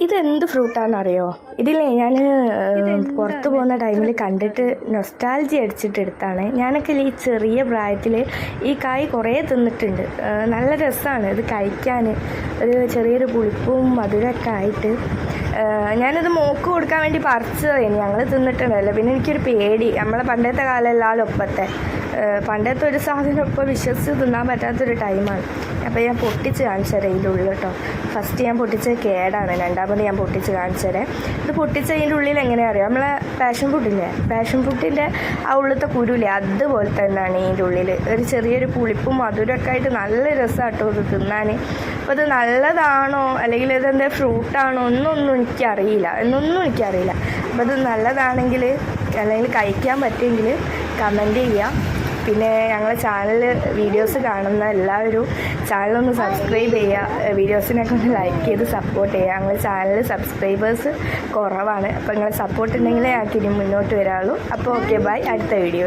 ഇതെന്ത് ഫ്രൂട്ടാണെന്നറിയോ ഇതിലേ ഞാൻ പുറത്ത് പോകുന്ന ടൈമിൽ കണ്ടിട്ട് നൊസ്റ്റാൾജി അടിച്ചിട്ട് എടുത്താണ്. ഞാനൊക്കെ ഈ ചെറിയ പ്രായത്തിൽ ഈ കായ് കുറേ തിന്നിട്ടുണ്ട്. നല്ല രസമാണ് ഇത് കഴിക്കാൻ ഒരു ചെറിയൊരു പുളിപ്പും മധുരമൊക്കെ ആയിട്ട്. ഞാനത് മോക്ക് കൊടുക്കാൻ വേണ്ടി പറിച്ചതായിരുന്നു. ഞങ്ങൾ തിന്നിട്ടുണ്ടല്ലോ പിന്നെ എനിക്കൊരു പേടി. നമ്മളെ പണ്ടത്തെ കാലമല്ലാലും ഒപ്പത്തെ പണ്ടത്തെ ഒരു സാധനം ഇപ്പോൾ വിശ്വസിച്ച് തിന്നാൻ പറ്റാത്തൊരു ടൈമാണ്. അപ്പോൾ ഞാൻ പൊട്ടിച്ച് കാണിച്ചു തരാം ഇതിന്റെ കേട്ടോ. ഫസ്റ്റ് ഞാൻ പൊട്ടിച്ചത് കേടാണ്. രണ്ടാമത് ഞാൻ പൊട്ടിച്ച് കാണിച്ചു തരാം. ഇത് പൊട്ടിച്ചതിന്റെ ഉള്ളിൽ എങ്ങനെയാ അറിയാം? നമ്മളെ പാഷൻ ഫുഡില്ലേ പാഷൻ ഫുഡിന്റെ ആ ഉള്ളിലത്തെ കുരുല്ലേ അതുപോലെ തന്നെയാണ് ഇതിന്റെ ഉള്ളിൽ. ഒരു ചെറിയൊരു പുളിപ്പും മധുരമൊക്കെ ആയിട്ട് നല്ല രസമാട്ടോ ഇത് തിന്നാൻ. അപ്പോൾ ഇത് നല്ലതാണോ? അല്ലെങ്കിൽ ഇതെന്താ ഫ്രൂട്ടാണോ ഒന്നൊന്നും എനിക്കറിയില്ല. എന്നൊന്നും എനിക്കറിയില്ല. അപ്പോൾ ഇത് നല്ലതാണെങ്കിൽ അല്ലെങ്കിൽ കഴിക്കാൻ പറ്റുമെങ്കിൽ കമന്റ് ചെയ്യാം. പിന്നെ ഞങ്ങളെ ചാനൽ വീഡിയോസ് കാണുന്ന എല്ലാവരും ചാനലൊന്ന് സബ്സ്ക്രൈബ് ചെയ്യുക വീഡിയോസിനൊക്കെ ഒന്ന് ലൈക്ക് ചെയ്ത് സപ്പോർട്ട് ചെയ്യുക ഞങ്ങളെ ചാനൽ സബ്സ്ക്രൈബേഴ്സ് കുറവാണ്. അപ്പോൾ നിങ്ങളെ സപ്പോർട്ട് ഉണ്ടെങ്കിലേ തിരി മുന്നോട്ട് വരാളൂ അപ്പോൾ ഓക്കെ ബൈ അടുത്ത വീഡിയോ